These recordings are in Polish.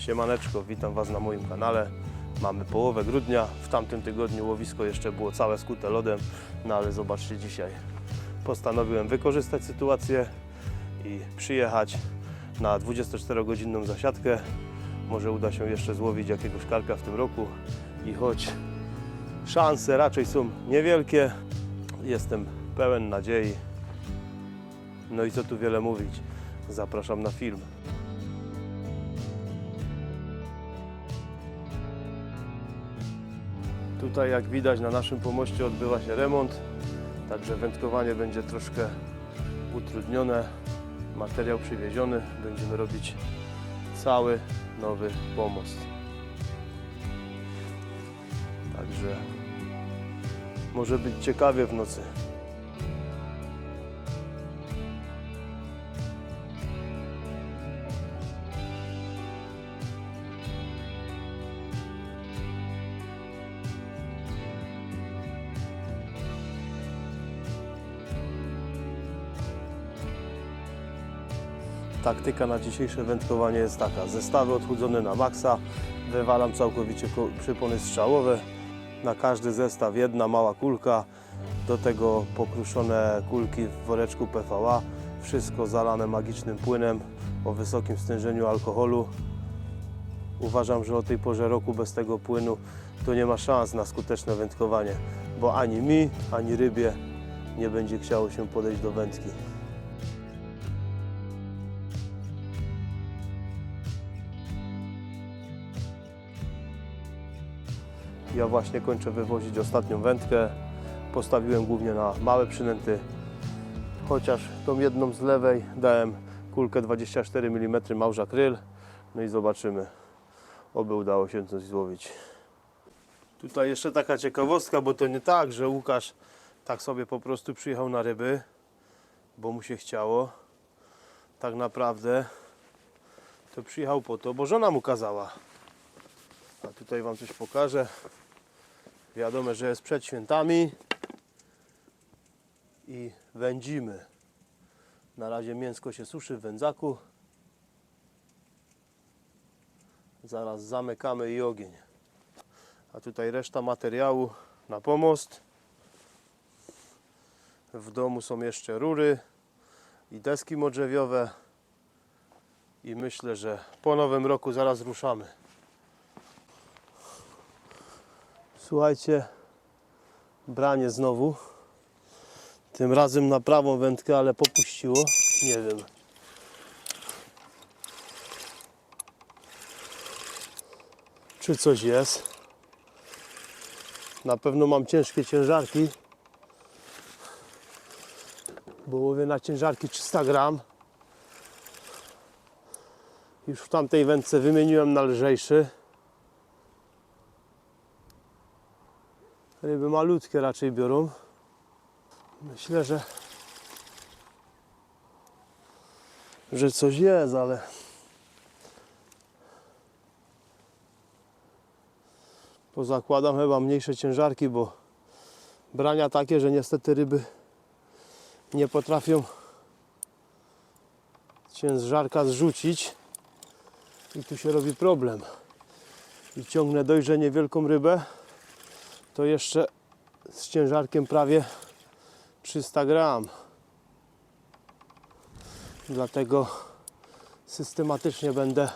Siemaneczko, witam Was na moim kanale. Mamy połowę grudnia. W tamtym tygodniu łowisko jeszcze było całe skute lodem, no ale zobaczcie dzisiaj. Postanowiłem wykorzystać sytuację i przyjechać na 24-godzinną zasiadkę. Może uda się jeszcze złowić jakiegoś karpia w tym roku i choć szanse raczej są niewielkie, jestem pełen nadziei. No i co tu wiele mówić, zapraszam na film. Tutaj jak widać na naszym pomoście odbywa się remont, także wędkowanie będzie troszkę utrudnione. Materiał przywieziony, będziemy robić cały nowy pomost. Także może być ciekawie w nocy. Taktyka na dzisiejsze wędkowanie jest taka. Zestawy odchudzone na maksa. Wywalam całkowicie ko- przypony strzałowe. Na każdy zestaw jedna mała kulka. Do tego pokruszone kulki w woreczku PVA. Wszystko zalane magicznym płynem o wysokim stężeniu alkoholu. Uważam, że o tej porze roku bez tego płynu to nie ma szans na skuteczne wędkowanie, bo ani mi, ani rybie nie będzie chciało się podejść do wędki. Ja właśnie kończę wywozić ostatnią wędkę. Postawiłem głównie na małe przynęty, chociaż tą jedną z lewej dałem kulkę 24 mm małża kryl. No i zobaczymy, oby udało się coś złowić. Tutaj jeszcze taka ciekawostka, bo to nie tak, że Łukasz tak sobie po prostu przyjechał na ryby, bo mu się chciało. Tak naprawdę to przyjechał po to, bo żona mu kazała. A tutaj Wam coś pokażę. Wiadomo, że jest przed świętami i wędzimy. Na razie mięsko się suszy w wędzaku. Zaraz zamykamy i ogień. A tutaj reszta materiału na pomost. W domu są jeszcze rury i deski modrzewiowe. I myślę, że po nowym roku zaraz ruszamy. Słuchajcie, branie znowu. Tym razem na prawą wędkę, ale popuściło. Nie wiem. Czy coś jest? Na pewno mam ciężkie ciężarki. Bo łowię na ciężarki 300 gram. Już w tamtej wędce wymieniłem na lżejszy. Ryby malutkie raczej biorą. Myślę, że że coś jest, ale pozakładam chyba mniejsze ciężarki, bo brania takie, że niestety ryby nie potrafią ciężarka zrzucić i tu się robi problem. I ciągnę dojrze niewielką rybę, to jeszcze z ciężarkiem prawie 300 gram. Dlatego systematycznie będę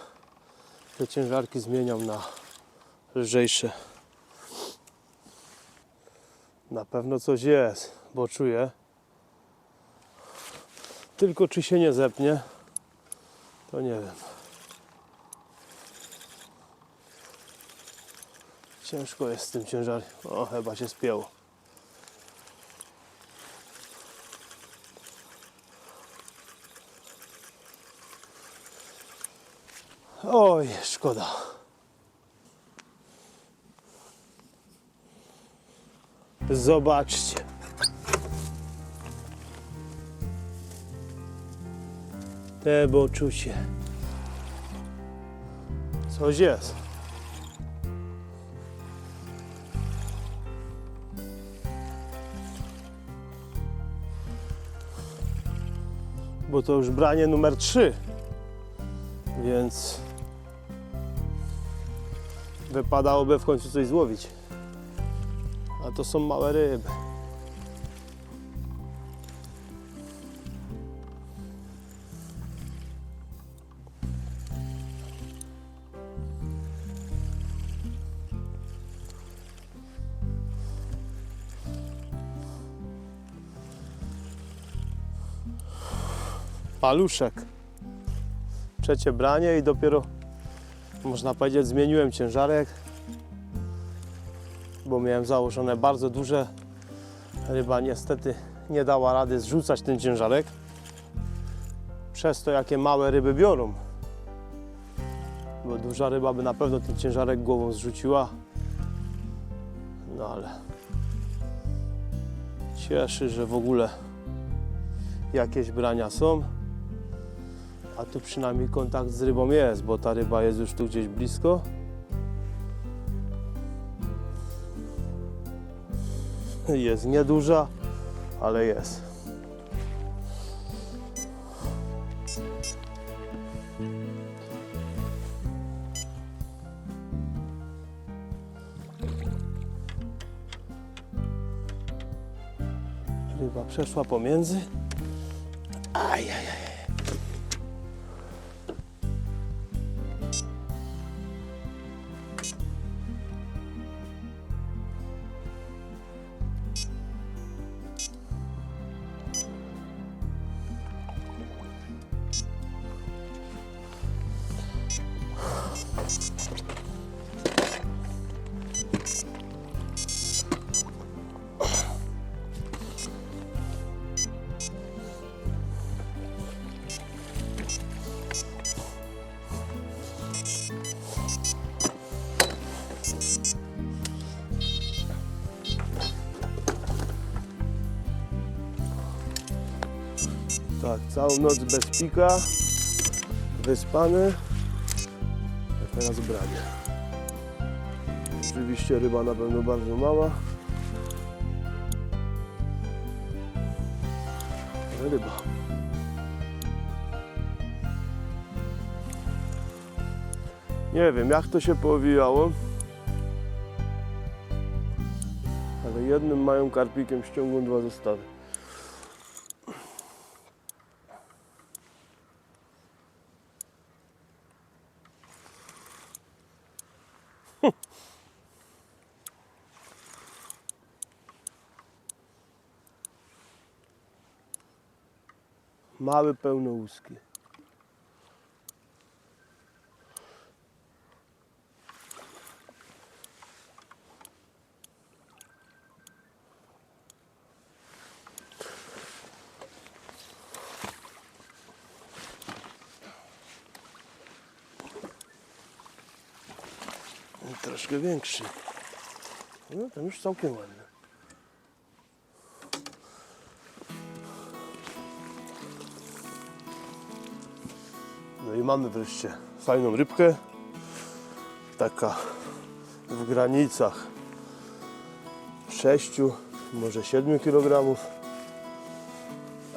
te ciężarki zmieniał na lżejsze. Na pewno coś jest, bo czuję. Tylko czy się nie zepnie, to nie wiem. Ciężko jest z tym ciężarem. O, chyba się spięło. Oj, szkoda. Zobaczcie. Te czucie. Coś jest. bo to już branie numer 3. Więc wypadałoby w końcu coś złowić. A to są małe ryby. Paluszek. Trzecie branie i dopiero można powiedzieć zmieniłem ciężarek, bo miałem założone bardzo duże. Ryba niestety nie dała rady zrzucać ten ciężarek. Przez to jakie małe ryby biorą. Bo duża ryba by na pewno ten ciężarek głową zrzuciła. No ale cieszy, że w ogóle jakieś brania są. A tu przynajmniej kontakt z rybą jest, bo ta ryba jest już tu gdzieś blisko. Jest nieduża, ale jest. Ryba przeszła pomiędzy. Ajajaj. Tak, całą noc bez pika, wyspany. A teraz branie. Oczywiście ryba na pewno bardzo mała. Ale ryba. Nie wiem jak to się powijało. Ale jednym mają karpikiem ściągną dwa zestawy. Mały pełnołuski. Troszkę większy. No, ten już całkiem ładny. No i mamy wreszcie fajną rybkę. Taka w granicach 6, może 7 kg.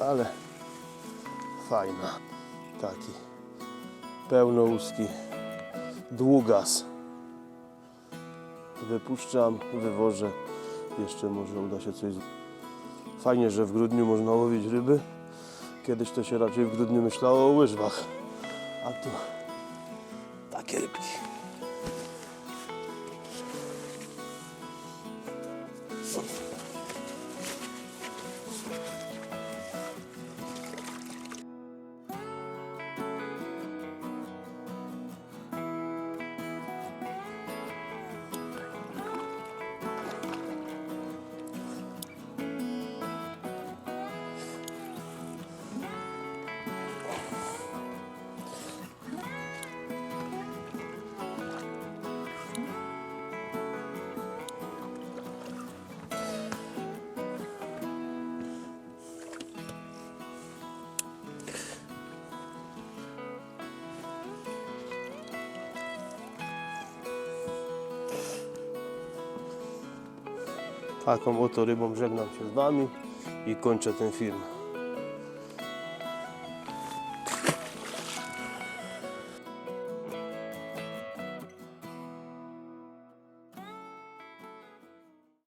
Ale fajna. Taki pełnouski długas. Wypuszczam, wywożę. Jeszcze może uda się coś. Fajnie, że w grudniu można łowić ryby. Kiedyś to się raczej w grudniu myślało o łyżwach. A tu Taką oto rybą żegnam się z Wami i kończę ten film.